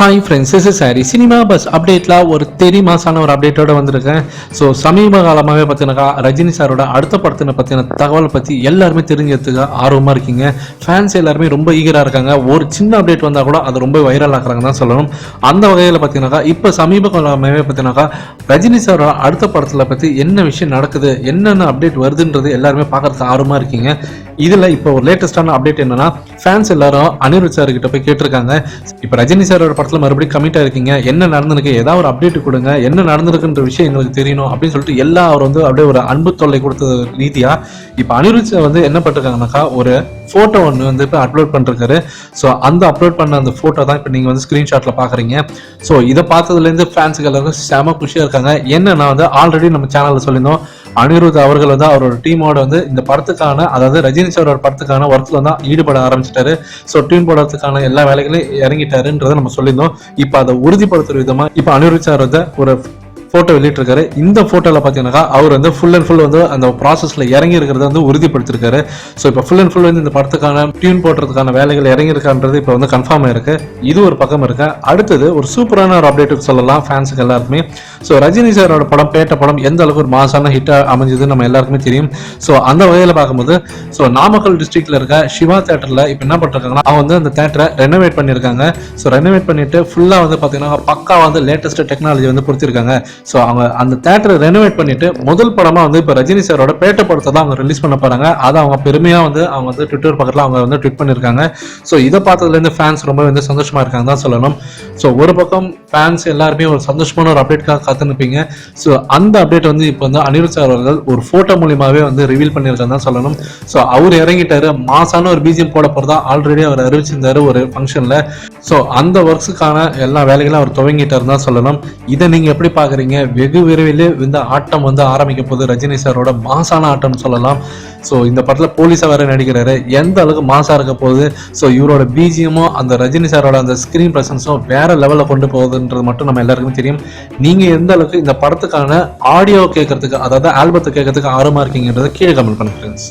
Hi friends is sorry cinema bus அப்டேட்டில் ஒரு தெரி மாசான ஒரு அப்டேட்டோட வந்திருக்கேன். ஸோ சமீப காலமாகவே பார்த்தீங்கன்னா ரஜினி சாரோட அடுத்த படத்தினை பற்றின தகவலை பற்றி எல்லாருமே தெரிஞ்சதுக்கு ஆர்வமாக இருக்கீங்க. ஃபேன்ஸ் எல்லாருமே ரொம்ப ஈகராக இருக்காங்க. ஒரு சின்ன அப்டேட் வந்தால் கூட அது ரொம்ப வைரல் ஆகிறாங்க தான் சொல்லணும். அந்த வகையில் பார்த்தீங்கன்னாக்கா இப்போ சமீப காலமாகவே பார்த்தீங்கன்னாக்கா ரஜினி சாரோட அடுத்த படத்தில் பற்றி என்ன விஷயம் நடக்குது என்னென்ன அப்டேட் வருதுன்றது எல்லாருமே பார்க்கறதுக்கு ஆர்வமாக இருக்கீங்க. இதில் இப்போ ஒரு லேட்டஸ்டான அப்டேட் என்னன்னா ஃபேன்ஸ் எல்லாரும் அனிருத் சார் கிட்ட போய் கேட்டிருக்காங்க. இப்போ ரஜினி சாரோட படத்தில் மறுபடியும் கமிட்டாக இருக்கீங்க என்ன நடந்திருக்கு? ஏதாவது ஒரு அப்டேட் கொடுங்க. என்ன நடந்திருக்குன்ற விஷயம் எங்களுக்கு தெரியணும் அப்படின்னு சொல்லிட்டு எல்லா அவர் வந்து அப்படியே ஒரு அன்பு தொல்லை கொடுத்த ரீதியா இப்போ அனிருத் சார் வந்து என்ன பண்ணிருக்காங்கனாக்கா ஒரு ஃபோட்டோ ஒன்று வந்து இப்போ அப்லோட் பண்ணிருக்காரு. ஸோ அந்த அப்லோட் பண்ண அந்த ஃபோட்டோ தான் இப்போ நீங்கள் வந்து ஸ்க்ரீன்ஷாட்டில் பார்க்குறீங்க ஸோ இதை பார்த்ததுலேருந்து ஃபேன்ஸுக்கு எல்லாருக்கும் செம குஷியாக இருக்காங்க. என்னன்னா வந்து ஆல்ரெடி நம்ம சேனலில் சொல்லியிருந்தோம். அனிருத் அவர்கள் வந்து அவரோட டீமோட வந்து இந்த படத்துக்கான அதாவது ரஜினி சாரோட படத்துக்கான ஒர்க்ல தான் ஈடுபட ஆரம்பிச்சிட்டாரு. ஸோ டியூன் போடுறதுக்கான எல்லா வேலைகளையும் இறங்கிட்டாருன்றதை நம்ம சொல்லியிருந்தோம். இப்போ அதை உறுதிப்படுத்துற விதமா இப்போ அனிருத் சார் வந்து ஒரு ஃபோட்டோ வெளியிட்டிருக்காரு. இந்த ஃபோட்டோவில் பார்த்தீங்கன்னா அவர் வந்து ஃபுல் அண்ட் ஃபுல் வந்து அந்த ப்ராசஸில் இறங்கி இருக்கிறத வந்து உறுதிப்படுத்திருக்காரு. ஸோ இப்போ ஃபுல் அண்ட் ஃபுல் வந்து இந்த படத்துக்கான டியூன் போடுறதுக்கான வேலைகள் இறங்கி இருக்கான்றது இப்போ வந்து கன்ஃபார்ம் ஆயிருக்கு. இது ஒரு பக்கம் இருக்கு. அடுத்தது ஒரு சூப்பரான ஒரு அப்டேட் சொல்லலாம் ஃபேன்ஸுக்கு எல்லாருக்குமே. ஸோ ரஜினி சாரோட படம் பேட்ட படம் எந்த அளவுக்கு ஒரு மாசான ஹிட்டாக அமைஞ்சது நம்ம எல்லாருக்குமே தெரியும். ஸோ அந்த வகையில் பார்க்கும்போது ஸோ நாமக்கல் டிஸ்ட்ரிக்ட்ல இருக்க சிவா தேட்டரில் இப்போ என்ன பண்ணிருக்காங்கன்னா அவங்க வந்து அந்த தேட்டரை ரெனோவேட் பண்ணியிருக்காங்க. ஸோ ரெனோவேட் பண்ணிட்டு ஃபுல்லாக வந்து பார்த்தீங்கன்னா பக்கா வந்து லேட்டஸ்ட் டெக்னாலஜி வந்து பொறுத்திருக்காங்க ஸோ அவங்க அந்த தேட்டரை ரெனோவேட் பண்ணிட்டு முதல் படமாக வந்து இப்போ ரஜினி சாரோட பேட்ட படத்தை தான் அவங்க ரிலீஸ் பண்ண போறாங்க. அதை அவங்க பெருமையாக வந்து அவங்க வந்து ட்விட்டர் பக்கத்தில் அவங்க வந்து ட்விட் பண்ணியிருக்காங்க ஸோ இதை பார்த்ததுலேருந்து ஃபேன்ஸ் ரொம்ப வந்து சந்தோஷமாக இருக்காங்க தான் சொல்லணும். ஸோ ஒரு பக்கம் ஃபேன்ஸ் எல்லாருமே ஒரு சந்தோஷமான ஒரு அப்டேட்காக காத்துனுப்பீங்க ஸோ அந்த அப்டேட் வந்து இப்போ வந்து அனிருத் சார் அவர்கள் ஒரு ஃபோட்டோ மூலியமாகவே வந்து ரிவீல் பண்ணியிருக்காங்க தான் சொல்லணும். ஸோ அவர் இறங்கிட்டாரு. மாசான ஒரு பிஜிஎம் போட போகிறதா ஆல்ரெடி அவர் அறிவிச்சிருந்தாரு ஒரு ஃபங்க்ஷனில் ஸோ அந்த ஒர்க்ஸுக்கான எல்லா வேலைகளும் அவர் துவங்கிட்டாரு தான் சொல்லணும். இதை நீங்கள் எப்படி பார்க்குறீங்க பாக்குறீங்க வெகு விரைவில் இந்த ஆட்டம் வந்து ஆரம்பிக்க போது ரஜினி சாரோட மாசான ஆட்டம் சொல்லலாம். ஸோ இந்த படத்தில் போலீஸாக வேற நடிக்கிறாரு. எந்த அளவுக்கு மாசாக இருக்க போகுது? ஸோ இவரோட பிஜிஎமும் அந்த ரஜினி சாரோட அந்த ஸ்க்ரீன் ப்ரெசன்ஸும் வேற லெவலில் கொண்டு போகுதுன்றது மட்டும் நம்ம எல்லாருக்குமே தெரியும். நீங்கள் எந்த அளவுக்கு இந்த படத்துக்கான ஆடியோ கேட்கறதுக்கு அதாவது ஆல்பத்தை கேட்கறதுக்கு ஆர்வமாக இருக்கீங்கன்றதை கீழே கமெண்ட் பண்ணுங்க ஃப்ரெண்ட்ஸ்